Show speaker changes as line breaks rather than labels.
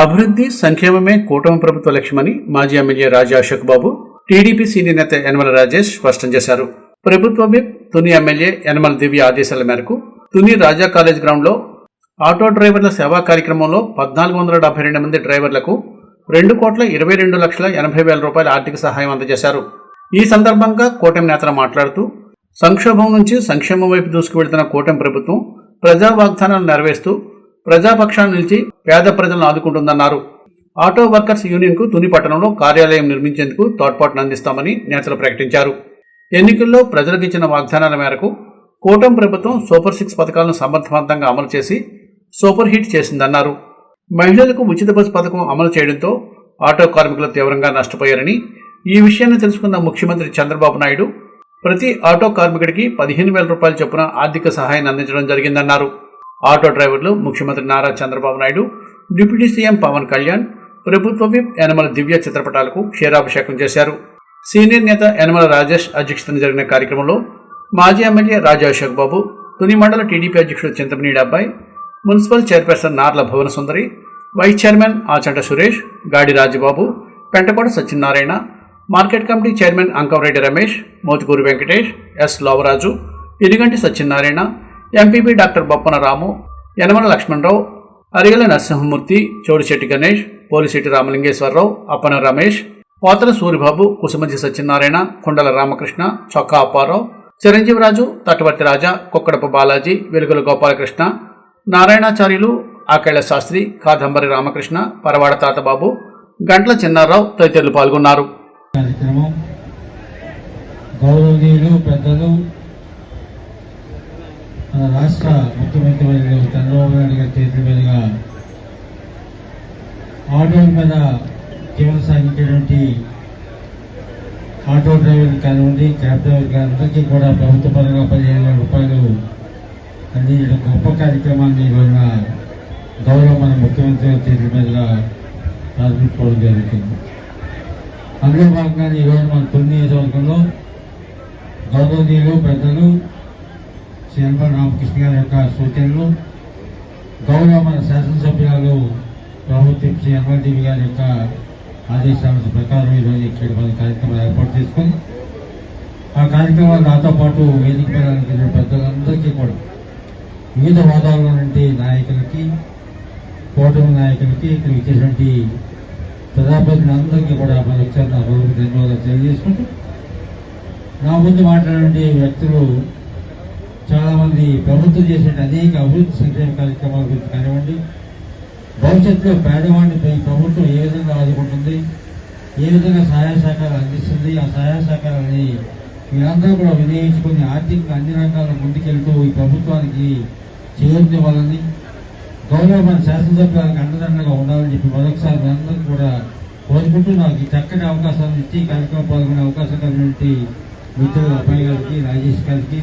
అభివృద్ధి సంక్షేమమే కూటమి ప్రభుత్వ లక్ష్యమని మాజీ MLA Raja Ashok Babu TDP senior నేత యనమల రాజేష్ స్పష్టం చేశారు. ప్రభుత్వ విప్ తుని ఎమ్మెల్యే యనమల దివ్య ఆదేశాల మేరకు తుని రాజా కాలేజ్ గ్రౌండ్లో ఆటో డ్రైవర్ల సేవా కార్యక్రమంలో పద్నాలుగు వందల డెబ్బై రెండు మంది డ్రైవర్లకు రెండు కోట్ల ఇరవై రెండు లక్షల ఎనభై వేల రూపాయల ఆర్థిక సహాయం అందజేశారు. ఈ సందర్భంగా కూటమి నేతలు మాట్లాడుతూ సంక్షోభం నుంచి సంక్షేమం వైపు దూసుకువెళ్తున్న కూటమి ప్రభుత్వం ప్రజా వాగ్దానాలు నెరవేరుస్తూ ప్రజాపక్షాన్ని నిలిచి పేద ప్రజలను ఆదుకుంటుందన్నారు. ఆటో వర్కర్స్ యూనియన్కు తుని పట్టణంలో కార్యాలయం నిర్మించేందుకు తోడ్పాటును అందిస్తామని నేతలు ప్రకటించారు. ఎన్నికల్లో ప్రజలకు ఇచ్చిన వాగ్దానాల మేరకు కూటమి ప్రభుత్వం సూపర్ సిక్స్ పథకాలను సమర్థవంతంగా అమలు చేసి సూపర్ హిట్ చేసిందన్నారు. మహిళలకు ఉచిత బస్సు పథకం అమలు చేయడంతో ఆటో కార్మికులు తీవ్రంగా నష్టపోయారని ఈ విషయాన్ని తెలుసుకున్న ముఖ్యమంత్రి చంద్రబాబు నాయుడు ప్రతి ఆటో కార్మికుడికి పదిహేను వేల రూపాయల చొప్పున ఆర్థిక సహాయాన్ని అందించడం జరిగిందన్నారు. ఆటో డ్రైవర్లు ముఖ్యమంత్రి నారా చంద్రబాబు నాయుడు డిప్యూటీ సీఎం పవన్ కళ్యాణ్ ప్రభుత్వ విప్ యనమల దివ్య చిత్రపటాలకు క్షీరాభిషేకం చేశారు. సీనియర్ నేత యనమల రాజేష్ అధ్యక్షతన జరిగిన కార్యక్రమంలో మాజీ ఎమ్మెల్యే రాజా అశోక్ బాబు తుని మండల టీడీపీ అధ్యక్షుడు Chintamanidi Abbai municipal chairperson Narla Bhuvana Sundari vice chairman Achanta Suresh Gadi Rajababu Pentakota Satyanarayana market committee chairman Ankavareddy Ramesh Mothukuru Venkatesh S Lovaraju Iriganti Satyanarayana MPP doctor Boppana Ramu Yanamala Lakshmanarao Arigala Narasimhamurthy Chodisetti Ganesh Polisetti Ramalingeswararao Appana Ramesh Pothala Suribabu Kusumanchi Satyanarayana కొండల రామకృష్ణ చొక్కా అప్పారావు చిరంజీవిరాజు తటవర్తి రాజా కుక్కడప బాలాజీ వెలుగుల గోపాలకృష్ణ నారాయణాచార్యులు ఆకేళ్ళ శాస్త్రి కాదంబరి రామకృష్ణ పరవాడ తాతబాబు గంట్ల చిన్నారావు తదితరులు పాల్గొన్నారు.
కార్యక్రమం గౌరవనీయులు పెద్దలు మన రాష్ట్ర ముఖ్యమంత్రి వర్యులు చంద్రబాబు నాయుడు గారి చేతుల మీదుగా ఆటోల మీద జీవన సాగించేటువంటి ఆటో డ్రైవర్ కానివ్వండి క్యాబ్ డ్రైవర్ కానివ్వండి కూడా ప్రభుత్వ పరంగా పదిహేను రూపాయలు అందించడం గొప్ప కార్యక్రమాన్ని ఈ గౌరవ మన ముఖ్యమంత్రి గారి చేతుల మీదుగా ప్రారంభించుకోవడం జరుగుతుంది అందులో భాగంగానే ఈరోజు మన తొమ్మిది నియోజకవర్గంలో గౌరవనీయులు శ్రీ రామకృష్ణ గారి యొక్క సూచనలు గౌరవ మన శాసనసభ్యులు ప్రభుత్వం శ్రీ అమర్దేవి గారి యొక్క ఆదేశాల ప్రకారం ఈరోజు ఇక్కడ మన కార్యక్రమం ఏర్పాటు చేసుకుని ఆ కార్యక్రమాలు నాతో పాటు వేదిక మీద పెద్దలందరికీ కూడా వివిధ హోదాల్లో నుండి నాయకులకి కూటమి నాయకులకి ఇక్కడ ఇచ్చేటువంటి ప్రజాప్రతినిధులందరికీ కూడా మరొకసారి నా హృదయ ధన్యవాదాలు తెలియజేసుకుంటూ నా ముందు మాట్లాడే వ్యక్తులు చాలామంది ప్రభుత్వం చేసే అనేక అభివృద్ధి సంక్షేమ కార్యక్రమాల గురించి కానివ్వండి భవిష్యత్తులో పేదవాడిని ఈ ప్రభుత్వం ఏ విధంగా ఆదుకుంటుంది ఏ విధంగా సహాయ సహకారాలు అందిస్తుంది ఆ సహాయ సహకారాలని మీరందరూ కూడా వినియోగించుకొని ఆర్థికంగా అన్ని రంగాల్లో ముందుకెళ్తూ ఈ ప్రభుత్వానికి చేరునివ్వాలని గౌరవ మన శాసనసభ్యులకు అండదండగా ఉండాలని చెప్పి మరొకసారి మీ కూడా కోరుకుంటూ నాకు ఈ చక్కటి అవకాశాన్ని ఇచ్చి కార్యక్రమం పాల్గొనే అవకాశం కలిగినటువంటి మిత్రులు అబ్బాయి గారికి రాజేష్ గారికి